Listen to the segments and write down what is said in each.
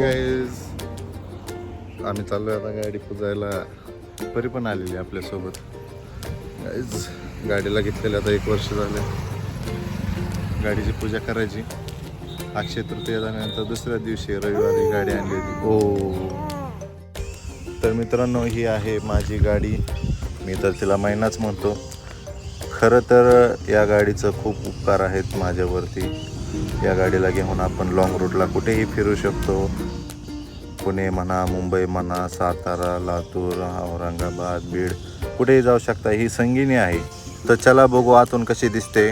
Guys आम्ही चाललोय आता गाडी पुजायला. परी पण आलेली आपल्यासोबत गाईज गाडीला घेतलेलं आता एक वर्ष झाले. गाडीची पूजा करायची. अक्षय तृतीया झाल्यानंतर दुसऱ्या दिवशी रविवारी गाडी आणली होती. ओ. तर मित्रांनो ही आहे माझी गाडी. मी तर तिला महिनाच म्हणतो. खरं तर या गाडीचं खूप उपकार आहेत माझ्यावरती. या गाडीला घेऊन आपण लॉंग रूटला कुठेही फिरू शकतो. पुणे म्हणा मुंबई म्हणा सातारा लातूर औरंगाबाद बीड कुठेही जाऊ शकता. ही संगीनी आहे. तर चला बघू आतून कशी दिसते.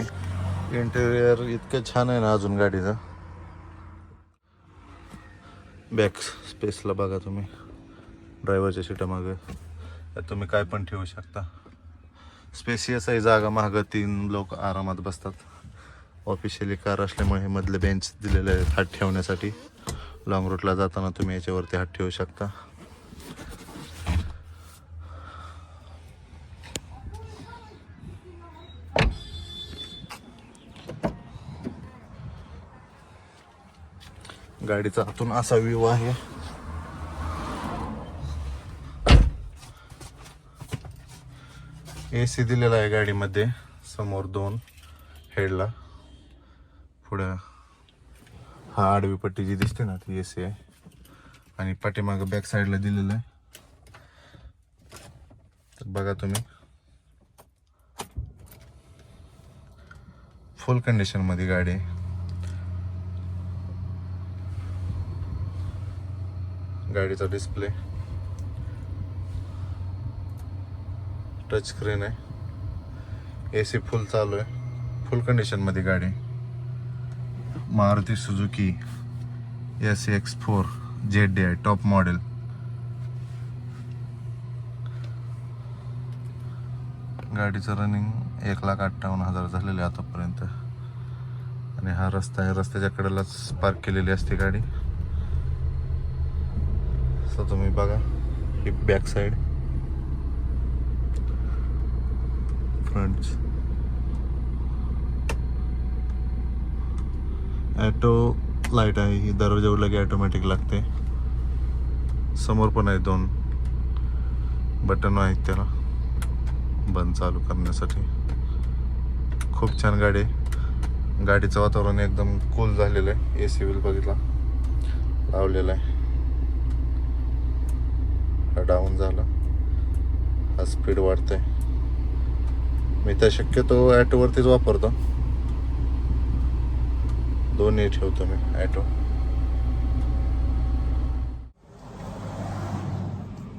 इंटेरियर इतकं छान आहे ना अजून गाडीचं. बॅक स्पेसला बघा तुम्ही. ड्रायव्हरच्या सीटामागं. त्यात तुम्ही काय पण ठेवू शकता. स्पेसियस आहे जागा मागं. तीन लोक आरामात बसतात. ऑफिशियली कार असल्यामुळे हे मधले बेंच दिलेले आहेत हात ठेवण्यासाठी लॉंग रूटला जाताना तुम्ही याच्यावरती हात ठेवू शकता. गाडीचा आतून असा व्ह्यू आहे. ए सी दिलेला आहे गाडीमध्ये समोर दोन हेडला पुढं. हा आडवी पट्टी जी दिसते ना ती ए सी आहे आणि पाठीमागं बॅक साईडला दिलेलं आहे. तर बघा तुम्ही. फुल कंडिशनमध्ये गाडी आहे. गाडीचा डिस्प्ले टच स्क्रीन आहे. ए सी फुल चालू आहे. फुल कंडिशनमध्ये गाडी Maruti Suzuki S X four Z D I top model गाडीचं रनिंग एक लाख अठ्ठावन्न हजार झालेलं आहे आतापर्यंत. आणि हा रस्ता आहे रस्त्याच्या कडेलाच पार्क केलेली असते गाडी. सो तुम्ही बघा ही back side front auto light आहे. ही दरवाजा लगे की ॲटोमॅटिक लागते. समोर पण आहे दोन बटन आहेत त्याला. बंद चालू करण्यासाठी. खूप छान गाडी आहे. गाडीचं वातावरण एकदम कूल झालेलं आहे. ए सी व्हील बघितला. लावलेला आहे. हा डाऊन झाला. हा स्पीड वाढतंय. मी त्या शक्यतो ॲटोवरतीच वापरतो. दोन्ही ठेवतो मी ॲटो.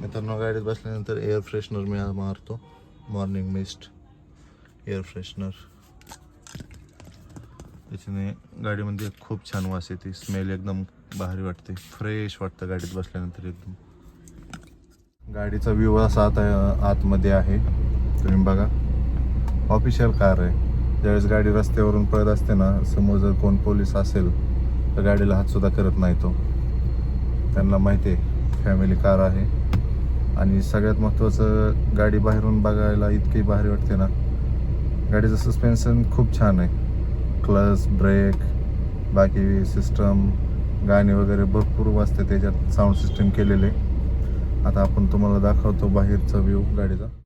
मित्रांनो गाडीत बसल्यानंतर एअर फ्रेशनर मी मारतो. मॉर्निंग मिस्ट एअर फ्रेशनर त्याच्याने गाडीमध्ये खूप छान वास येते स्मेल एकदम भारी वाटते फ्रेश वाटतं गाडीत बसल्यानंतर एकदम. गाडीचा व्ह्यू असा आता आतमध्ये आहे. तुम्ही बघा ऑफिशियल कार आहे. ज्यावेळेस गाडी रस्त्यावरून पळत असते ना समोर जर कोण पोलीस असेल तर गाडीला हातसुद्धा करत नाही तो. त्यांना माहिती आहे फॅमिली कार आहे. आणि सगळ्यात महत्त्वाचं गाडी बाहेरून बघायला इतकी भारी वाटते ना. गाडीचं सस्पेन्शन खूप छान आहे. क्लच ब्रेक बाकी सिस्टम गाणी वगैरे भरपूर वाजते त्याच्यात साऊंड सिस्टम केलेले. आता आपण तुम्हाला दाखवतो बाहेरचा व्ह्यू गाडीचा.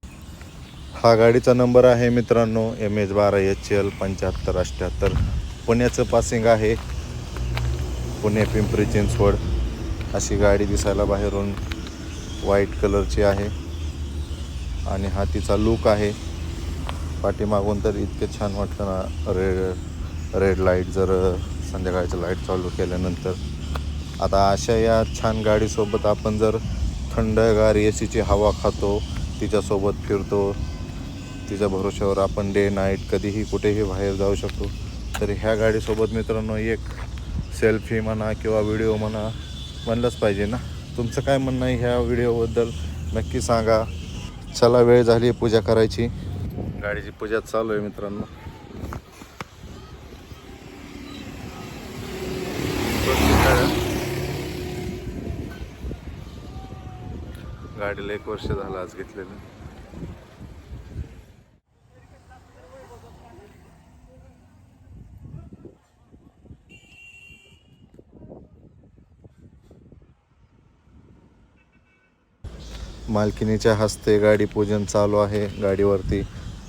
हा गाडीचा नंबर आहे मित्रांनो एम एच बारा एच एल पंच्याहत्तर अठ्ठ्याहत्तर पुण्याचं पासिंग आहे. पुणे पिंपरी चिंचवड. अशी गाडी दिसायला बाहेरून व्हाईट कलरची आहे. आणि हा तिचा लुक आहे. पाठीमागून तर इतके छान वाटतं ना रेड रेड लाइट जर संध्याकाळचं लाइट चालू केल्यानंतर. आता अशा या छान गाडीसोबत आपण जर थंडगार ए सीची हवा खातो तिच्यासोबत फिरतो तिच्या भरोश्यावर आपण डे नाईट कधीही कुठेही बाहेर जाऊ शकतो. तर ह्या गाडीसोबत मित्रांनो एक सेल्फी म्हणा किंवा व्हिडिओ म्हणा म्हणलंच पाहिजे ना? तुमचं काय म्हणणं आहे ह्या व्हिडिओबद्दल? नक्की सांगा. चला वेळ झाली पूजा करायची. गाडीची पूजा चालू आहे मित्रांनो. गाडीला एक वर्ष झालं आज घेतलेलं. मालकिनीच्या हस्ते गाडी पूजन चालू आहे. गाडीवरती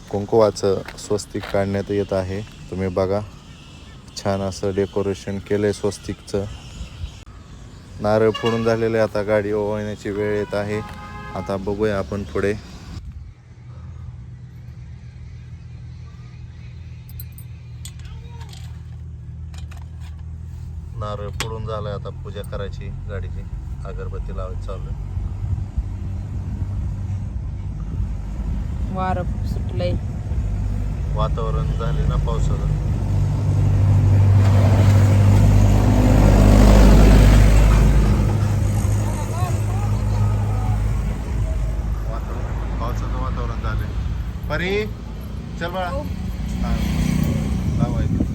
कुंकुवाचं स्वस्तिक काढण्यात येत आहे. तुम्ही बघा. छान असं डेकोरेशन केलं आहे स्वस्तिकचं. नारळ फोडून झालेले आता गाडी ओवळण्याची वेळ येत आहे. आता बघूया आपण पुढे. नारळ फोडून झालाय. आता पूजा करायची. गाडीची अगरबत्ती लावायची चालू आहे. वारं सुटलंय. वातावरण झाले ना पावसाचं. वातावरण पावसाचं वातावरण झालंय. परी चल बाळा. हा, लावायची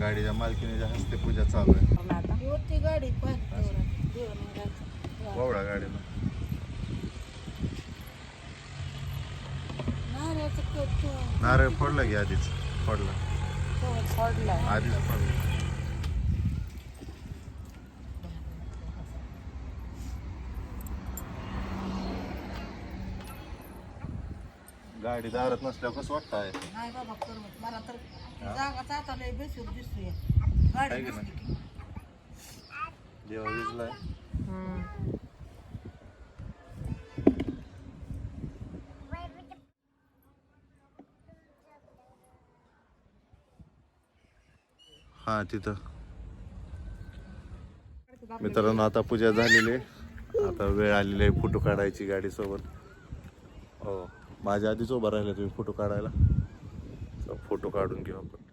गाडीच्या मालकीच्या हस्ते पूजा चालू आहे. होती गाडी ववडा गाडीला नारळ फोडला की आधीच? फोडला. आधीच फोडला. गाडी दारात नसल्यावर कसं वाटतं आहे? नाही बाबा करमत. मला तर जागा जाता लय बेसूर दिसतोय. आहे गाडी की नसली नाही? देवा विजलाय हा तिथं. मित्रांनो आता पूजा झालेली आहे. आता वेळ आलेली आहे फोटो काढायची गाडीसोबत. हो माझ्या आधीच उभा राहिला तुम्ही फोटो काढायला. फोटो काढून घेऊ आपण.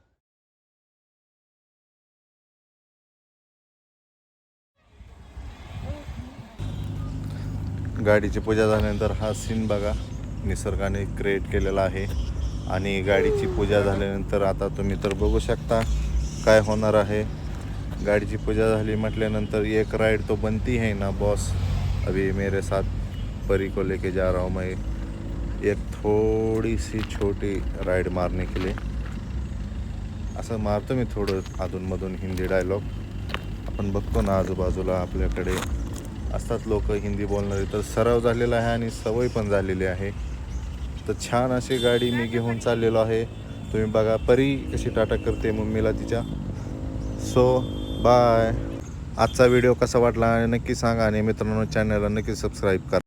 गाडीची पूजा झाल्यानंतर हा सीन बघा. निसर्गाने क्रिएट केलेला आहे. आणि गाडीची पूजा झाल्यानंतर आता तुम्ही तर बघू शकता. काय होणार आहे? गाडीची पूजा झाली म्हटल्यानंतर एक राईड तो बनती है ना बॉस अभी मेरे साथ परी को लेके जा रहा हूँ मैं। एक थोड़ी सी छोटी राईड मारने के लिए। असं मारतो मी थोडं अधूनमधून हिंदी डायलॉग आपण बघतो ना आजूबाजूला आपल्याकडे असतात लोक हिंदी बोलणारे. तर सराव झालेला आहे आणि सवय पण झालेली आहे. तर छान अशी गाडी मी घेऊन चाललेलो आहे. तुम्ही बघा परी कशी टाटा करते मम्मीला तिच्या. सो बाय आजचा व्हिडिओ कसा वाटला नक्की सांगा आणि मित्रांनो चॅनलला नक्की सबस्क्राईब करा.